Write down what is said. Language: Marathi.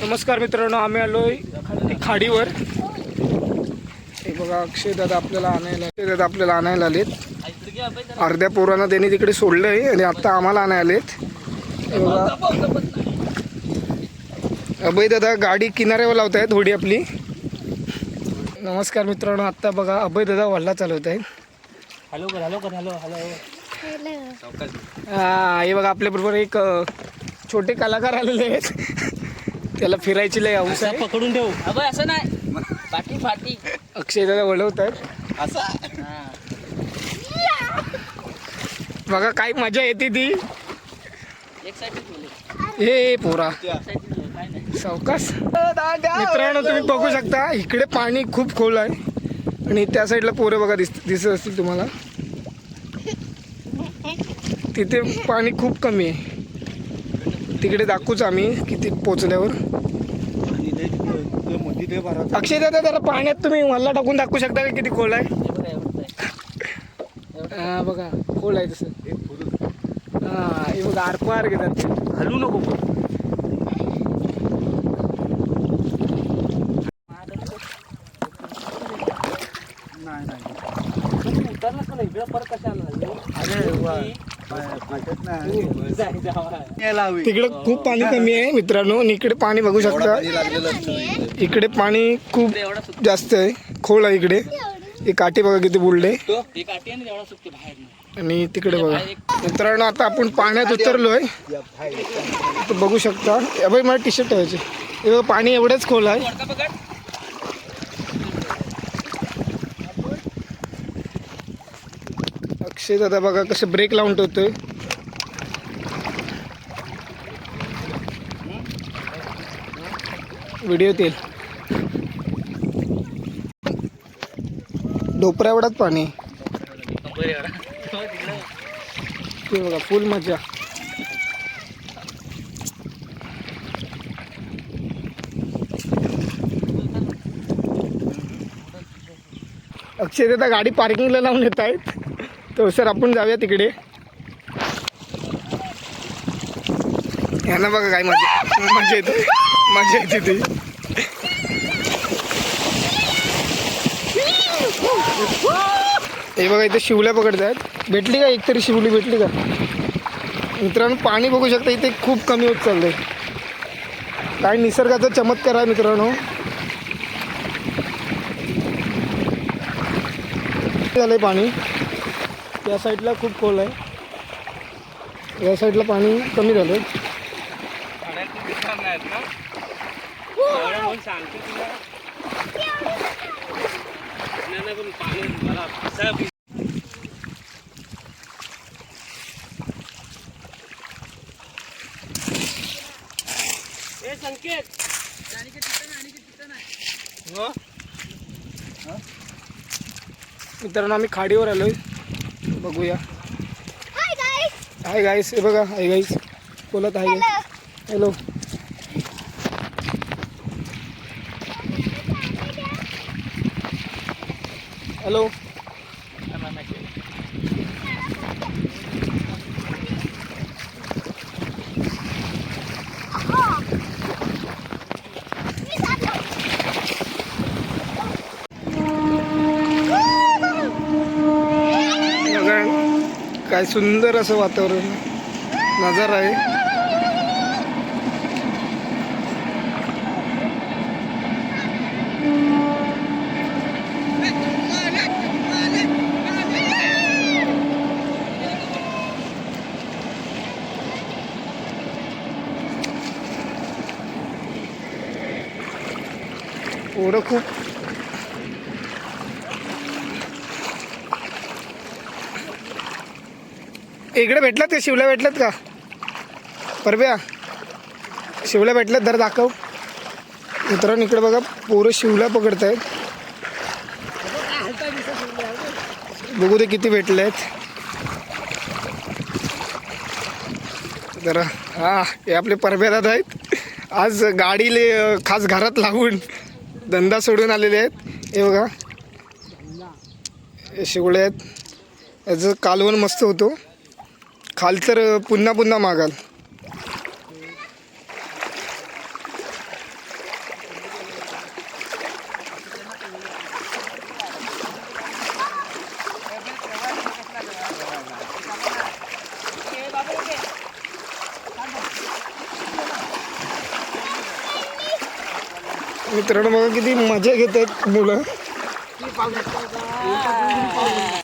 नमस्कार मित्रांनो आम्ही आलोय खाडीवर. हे बघा अक्षय दादा आपल्याला आणायला अक्षय दादा आपल्याला आणायला आलेत. अर्ध्या पोरांना त्यांनी तिकडे सोडलंय आणि आता आम्हाला आणायला आलेत. बघा. अभय दादा गाडी किनाऱ्यावर लावतायत होडी आपली. नमस्कार मित्रांनो आत्ता बघा अभय दादा वल्ला चालवत आहेत हॅलो कर हॅलो कर हॅलो. हॅलो हा हे बघा आपल्याबरोबर एक छोटे कलाकार आलेले आहेत. त्याला फिरायची लय हौस आहे. पकडून ठेव. अबे असं नाही. पाठी पाठी अक्षय दादा वळवत आहेत असा बघा काय मजा येते ती. एक साईड हे पोरा. काय नाही. सावकाश. मित्रांनो तुम्ही बघू शकता इकडे पाणी खूप खोल आहे. आणि त्या साईडला पोरं बघा दिस दिसत असतील तुम्हाला. तिथे पाणी खूप कमी आहे. तिकडे दाखवूच आम्ही किती पोचल्यावर. अक्षय दादा जरा पाण्यात तुम्ही मला टाकून दाखवू शकता का किती खोल आहे? हे बघा हा खोल आहे तसं. हा हे बघा आरपार घेतात हलू नको उतरला पण इकडं परत कशाला तिकडे खूप पाणी कमी आहे मित्रांनो. आणि इकडे पाणी बघू शकता. इकडे पाणी खूप जास्त आहे. खोल आहे इकडे. ही काठी बघा किती बुडले आणि तिकडे बघा. मित्रांनो आता आपण पाण्यात उतरलोय. तर बघू शकता. या बाई मला टी शर्ट ठेवायचे पाणी एवढंच खोल आहे. अक्षय दादा बघा कसं ब्रेक लावून ठेवतोय. व्हिडिओ येईल ढोपरा एवढाच पाणी ते बघा फुल मजा. अक्षय दादा गाडी पार्किंगला लावून येत आहेत. तर सर आपण जाऊया तिकडे. ह्यांना बघा काय मजा मजा येते. मजा येते ती. हे बघा इथे शिवल्या पकडत आहेत भेटली का? एकतरी शिवली भेटली का? मित्रांनो पाणी बघू शकता इथे खूप कमी होत चाललंय. काय निसर्गाचा चमत्कार आहे मित्रांनो. झालंय पाणी. त्या साईडला खूप खोल आहे या साईडला पाणी कमी झालं आहे नाही नाही, पण पाणी संकेत हो? मित्रांनो आम्ही खाडीवर आलोय बघूया. हाय गाईस हे बघा हाय गाईस बोलत आहे. हॅलो हॅलो बघा काय सुंदर असं वातावरण. नजारा आहे. पोरं खूप इकडे भेटलात का? शिवल्या भेटलात का? परब्या शिवल्या भेटल्यात जरा दाखव. मित्रांनो इकडे बघा पोरं शिवल्या पकडत आहेत बघू दे किती भेटले आहेत जरा हा हे आपले परब्या दादा आहेत. आज गाडीले खास घरात लागून धंदा सोडून आलेले आहेत. हे बघा. हे शिवळे आहेत. याचं कालवण मस्त होतो. खाल तर पुन्हा पुन्हा मागाल. मित्रांनो बघा किती मजा घेतात मुलं.